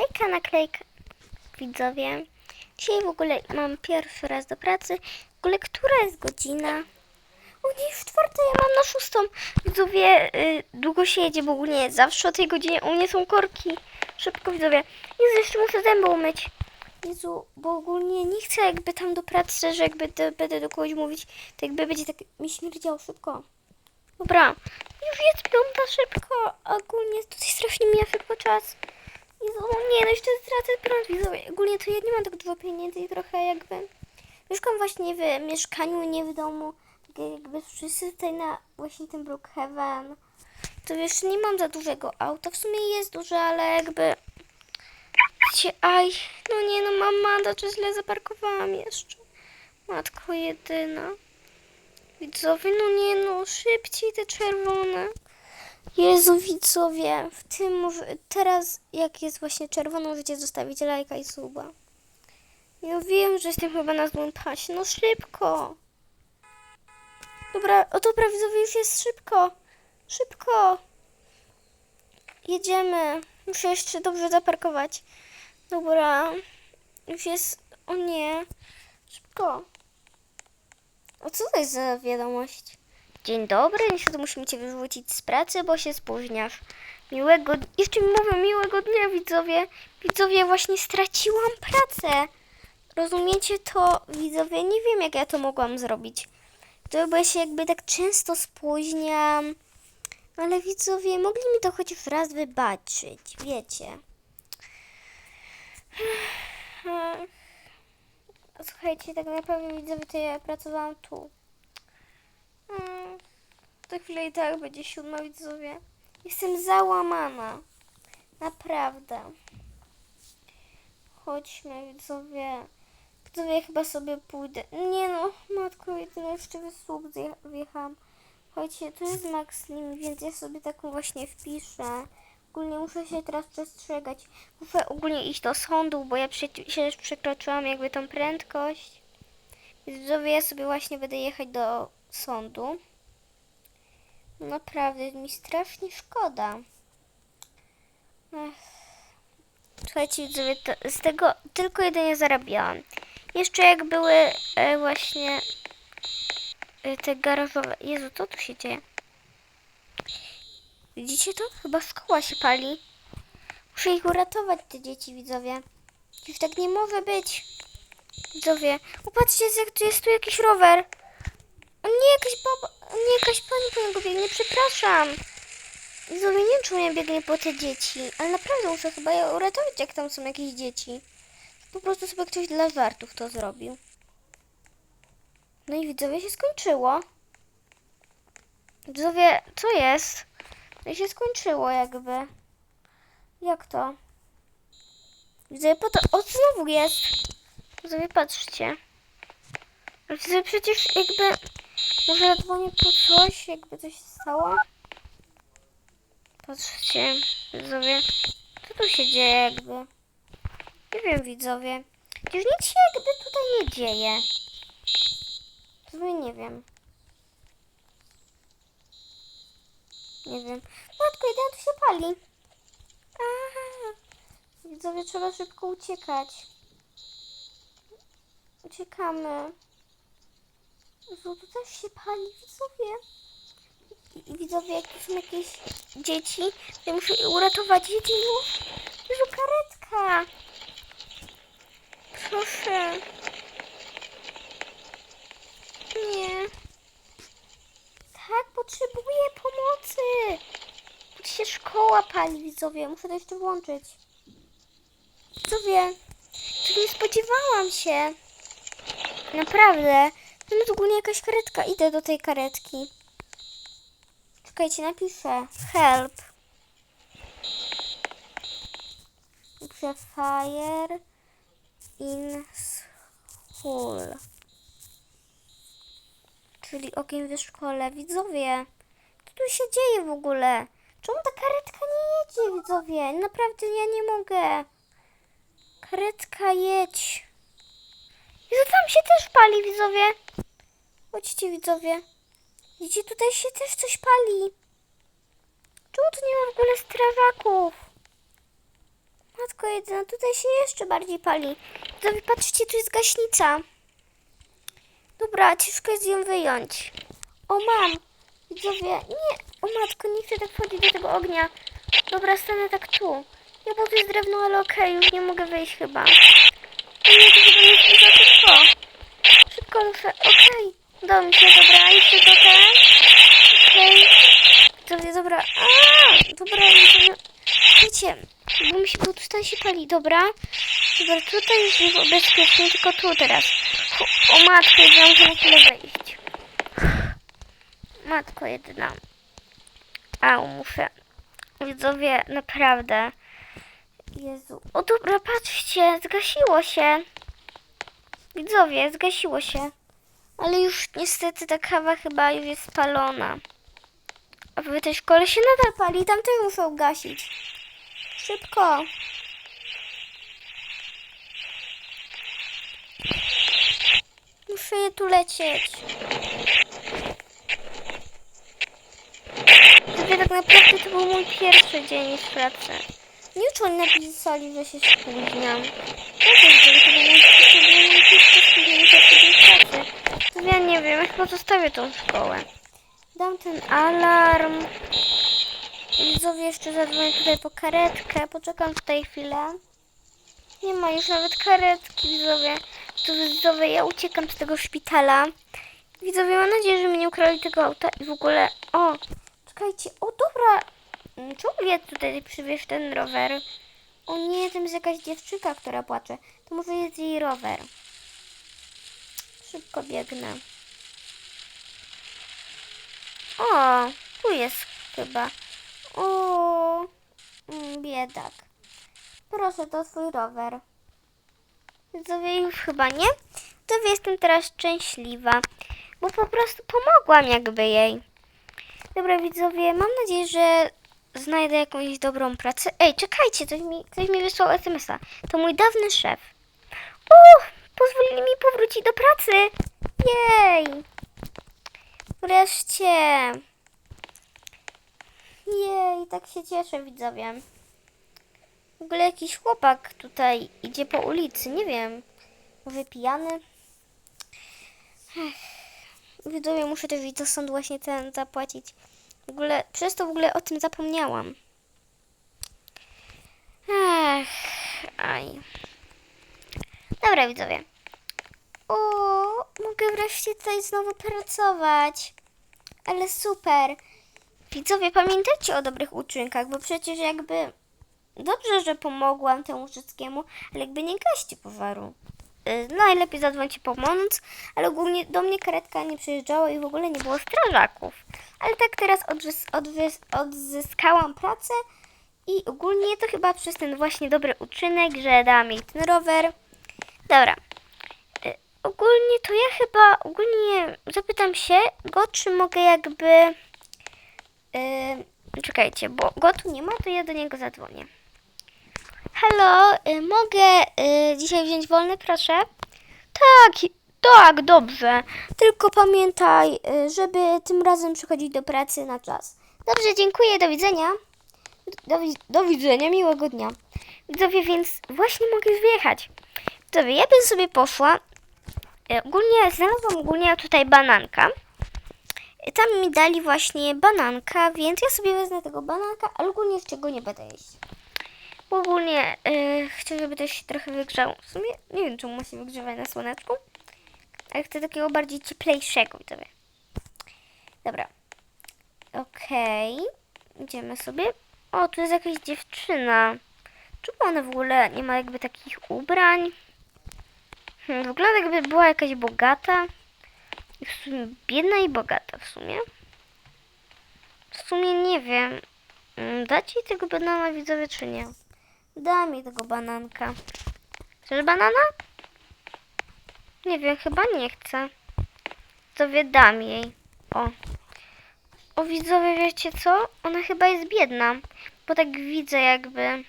Hejka, naklejka, widzowie. Dzisiaj w ogóle mam pierwszy raz do pracy. W ogóle, która jest godzina? O nie, już czwarta, ja mam na szóstą. Widzowie, y, długo się jedzie, bo ogólnie zawsze o tej godzinie u mnie są korki. Szybko, widzowie. Jezu, jeszcze muszę zęby umyć. Jezu, bo ogólnie nie chcę jakby tam do pracy, że jakby do, będę do kogoś mówić, to jakby będzie tak mi śmierdziało szybko. Dobra, już jest piąta szybko, ogólnie tutaj strasznie mija szybko czas. Jezu, nie, no jeszcze stracę prąd. Ogólnie to ja nie mam tak dużo pieniędzy i trochę jakby... Mieszkam właśnie w mieszkaniu, nie w domu. Tak jakby wszyscy tutaj na właśnie tym Brookhaven. To jeszcze nie mam za dużego auta. W sumie jest duże, ale jakby... Wiecie, aj, no nie no, mam mandat, że źle zaparkowałam jeszcze. Matko jedyna. Widzowie, no nie no, szybciej te czerwone. Jezu, widzowie, w tym teraz jak jest właśnie czerwono, możecie zostawić lajka i suba. Ja wiem, że jestem chyba na złym pasie, no szybko. Dobra, o dobra, już jest szybko. Szybko. Jedziemy. Muszę jeszcze dobrze zaparkować. Dobra. Już jest, o nie. Szybko. O co to jest za wiadomość? Dzień dobry, niestety musimy Cię wyrzucić z pracy, bo się spóźniasz. Miłego, jeszcze mi mówią miłego dnia, widzowie. Widzowie, właśnie straciłam pracę. Rozumiecie to, widzowie? Nie wiem, jak ja to mogłam zrobić. To bo ja się jakby tak często spóźniam. Ale widzowie, mogli mi to chociaż raz wybaczyć, wiecie. Słuchajcie, tak naprawdę widzowie, to ja pracowałam tu. Mm, Za chwilę i tak będzie siódma, widzowie. Jestem załamana. Naprawdę. Chodźmy, widzowie. Widzowie, chyba sobie pójdę. Nie no, matko, jedynie jeszcze wysłup wjechałam. Chodźcie, tu jest Max Slim, więc ja sobie taką właśnie wpiszę. Ogólnie muszę się teraz przestrzegać. Muszę ogólnie iść do sądu, bo ja przecież przekroczyłam jakby tą prędkość. Widzowie, ja sobie właśnie będę jechać do sądu. Naprawdę mi strasznie szkoda. Ech. Słuchajcie, widzowie, z tego tylko jedynie zarabiałam. Jeszcze jak były e, właśnie e, te garażowe. Jezu, co tu się dzieje? Widzicie to? Chyba szkoła się pali. Muszę ich uratować, te dzieci, widzowie. Już tak nie może być. Widzowie, popatrzcie, jak tu jest tu jakiś rower. Nie, jakaś baba, nie, jakaś pani po niego biegnie, przepraszam. Widzowie, nie wiem, czemu ja biegnie po te dzieci, ale naprawdę muszę chyba je uratować, jak tam są jakieś dzieci. Po prostu sobie ktoś dla żartów to zrobił. No i widzowie się skończyło. Widzowie, co jest? No i się skończyło jakby. Jak to? Widzowie, po to... O, znowu jest! Widzowie, patrzcie. Widzowie, przecież jakby... Może ja dzwonię po coś, jakby coś się stało? Patrzcie, widzowie. Co tu się dzieje jakby? Nie wiem, widzowie. Przecież nic się jakby tutaj nie dzieje. Widzowie, nie wiem. Nie wiem. Matko, jeden tu się pali. Aha. Widzowie, trzeba szybko uciekać. Uciekamy. Jezu, tu też się pali, widzowie. I, widzowie, jak tu są jakieś dzieci, ja muszę uratować dzieci. Jezu, karetka. Proszę. Nie. Tak, potrzebuję pomocy. Tu się szkoła pali, widzowie. Muszę to jeszcze włączyć. Widzowie, nie spodziewałam się. Naprawdę. To jest ogólnie jakaś karetka. Idę do tej karetki. Czekajcie, napiszę. Help. Napiszę fire in school. Czyli ogień w szkole. Widzowie, co tu się dzieje w ogóle? Czemu ta karetka nie jedzie, widzowie? Naprawdę ja nie mogę. Karetka jedź. Jezu, tam się też pali, widzowie. Chodźcie, widzowie. Widzicie, tutaj się też coś pali. Czemu tu nie ma w ogóle strażaków? Matko jedyna, tutaj się jeszcze bardziej pali. Widzowie, patrzcie, tu jest gaśnica. Dobra, ciężko jest ją wyjąć. O, mam. Widzowie, nie. O matko, nie chcę tak wchodzić do tego ognia. Dobra, stanę tak tu. Ja bo tu jest drewno, ale okej, już nie mogę wyjść chyba. Nie, to chyba nie jest szybko. Szybko muszę, okej. Się, dobra, jeszcze trochę. Okej. Widzowie, dobra. A, dobra, widzowie. Wiecie, bo mi się, bo tu stan się pali, dobra? Dobra, tutaj jest bezpiecznie, tylko tu teraz. O matko, ja muszę na chwilę wejść. Matko jedyna. Au, muszę. Widzowie, naprawdę. Jezu. O dobra, patrzcie, zgasiło się. Widzowie, zgasiło się. Ale już niestety ta kawa chyba już jest spalona. A w tej szkole się nadal pali, tam też muszą gasić. Szybko. Muszę je tu lecieć. Gdyby tak naprawdę to był mój pierwszy dzień w pracy. Nie oni napisali, że się spóźniam. Wiem, to był mój pierwszy dzień pracy. Nie wiem, ja chyba zostawię tą szkołę. Dam ten alarm. Widzowie jeszcze zadzwonię tutaj po karetkę. Poczekam tutaj chwilę. Nie ma już nawet karetki, widzowie. To widzowie, ja uciekam z tego szpitala. Widzowie, mam nadzieję, że mi nie ukrali tego auta i w ogóle... O, czekajcie, o dobra. Mm, Czemu ja tutaj przywieź ten rower? O nie, tam jest jakaś dziewczynka, która płacze. To może jest jej rower. Szybko biegnę. O, tu jest chyba. O, mm, biedak. Proszę, to twój rower. Widzowie już chyba nie. To jestem teraz szczęśliwa, bo po prostu pomogłam jakby jej. Dobra widzowie, mam nadzieję, że znajdę jakąś dobrą pracę. Ej, czekajcie, ktoś mi, ktoś mi wysłał SMS-a. To mój dawny szef. Uch, pozwolili mi powrócić do pracy. Jej. Wreszcie. Jej, tak się cieszę widzowie. W ogóle jakiś chłopak tutaj idzie po ulicy, nie wiem. Może pijany? Ech. Widzowie, muszę też do sądu właśnie ten zapłacić. W ogóle, przez to w ogóle o tym zapomniałam. Ech, aj. Dobra, widzowie. O, mogę wreszcie tutaj znowu pracować. Ale super. Widzowie, pamiętajcie o dobrych uczynkach, bo przecież jakby dobrze, że pomogłam temu wszystkiemu, ale jakby nie gaście pożaru. Y, Najlepiej zadzwońcie pomóc, ale ogólnie do mnie karetka nie przyjeżdżała i w ogóle nie było strażaków. Ale tak teraz odzyskałam pracę i ogólnie to chyba przez ten właśnie dobry uczynek, że dałam jej ten rower. Dobra. Ogólnie to ja chyba, ogólnie zapytam się go, czy mogę jakby... Yy, czekajcie, bo go tu nie ma, to ja do niego zadzwonię. Halo, y, mogę y, dzisiaj wziąć wolny, proszę? Tak, tak, dobrze. Tylko pamiętaj, y, żeby tym razem przychodzić do pracy na czas. Dobrze, dziękuję, do widzenia. Do, wi- do widzenia, miłego dnia. Widzowie, więc właśnie mogę już wyjechać. Widzowie, ja bym sobie poszła. Y, Ogólnie znalazłam ogólnie tutaj bananka. Y, Tam mi dali właśnie bananka, więc ja sobie wezmę tego bananka, ale ogólnie jeszcze go nie będę jeść. Bo ogólnie yy, chcę, żeby też się trochę wygrzał. W sumie nie wiem, czemu ma się wygrzewać na słoneczku. Ale chcę takiego bardziej cieplejszego widzowie. Dobra. Okej. Idziemy sobie. O, tu jest jakaś dziewczyna. Czemu ona w ogóle nie ma jakby takich ubrań? Wygląda jakby była jakaś bogata. W sumie biedna i bogata w sumie. W sumie nie wiem. Mm, Dać jej tego banana widzowie czy nie? Dam jej tego bananka. Chcesz banana? Nie wiem, chyba nie chcę. Widzowie dam jej. O. O widzowie, wiecie co? Ona chyba jest biedna. Bo tak widzę jakby.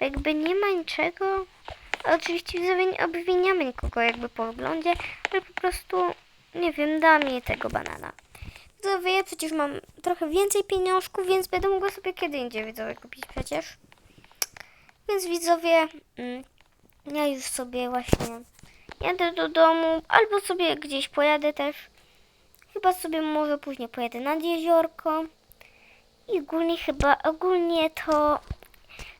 Jakby nie ma niczego. Oczywiście nie obwiniamy nikogo jakby po wyglądzie, ale po prostu, nie wiem, dam jej tego banana. Widzowie, ja przecież mam trochę więcej pieniążków, więc będę mogła sobie kiedy indziej widzowie kupić przecież. Więc widzowie, mm, ja już sobie właśnie jadę do domu, albo sobie gdzieś pojadę też. Chyba sobie może później pojadę nad jeziorko. I ogólnie chyba, ogólnie to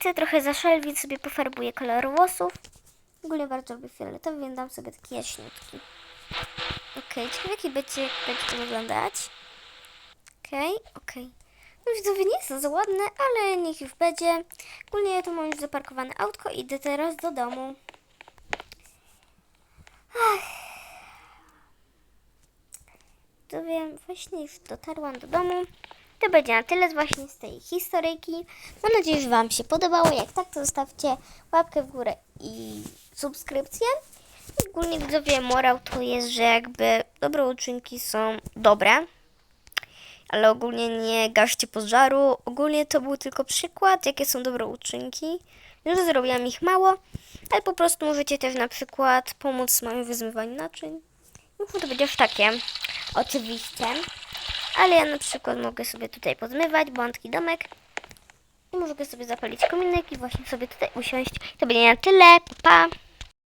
chcę trochę zaszalwić, sobie pofarbuję kolor włosów. Ogólnie bardzo lubię fioletowy, więc dam sobie taki jaśniutki. Okej, ciekawe jaki będzie, jak będzie to wyglądać. Okej, okej. No widzowie nie jest za ładne, ale niech już będzie. Ogólnie ja tu mam już zaparkowane autko i idę teraz do domu. To wiem, właśnie już dotarłam do domu. To będzie na tyle właśnie z tej historyjki. Mam nadzieję, że Wam się podobało. Jak tak, to zostawcie łapkę w górę i subskrypcję. Ogólnie widzowie, morał to jest, że jakby dobre uczynki są dobre, ale ogólnie nie gaszcie pożaru. Ogólnie to był tylko przykład, jakie są dobre uczynki. Że zrobiłam ich mało, ale po prostu możecie też na przykład pomóc w zmywaniu naczyń. No to będzie już takie, oczywiście. Ale ja na przykład mogę sobie tutaj pozmywać, taki domek. I mogę sobie zapalić kominek i właśnie sobie tutaj usiąść. To będzie na tyle. Pa! pa.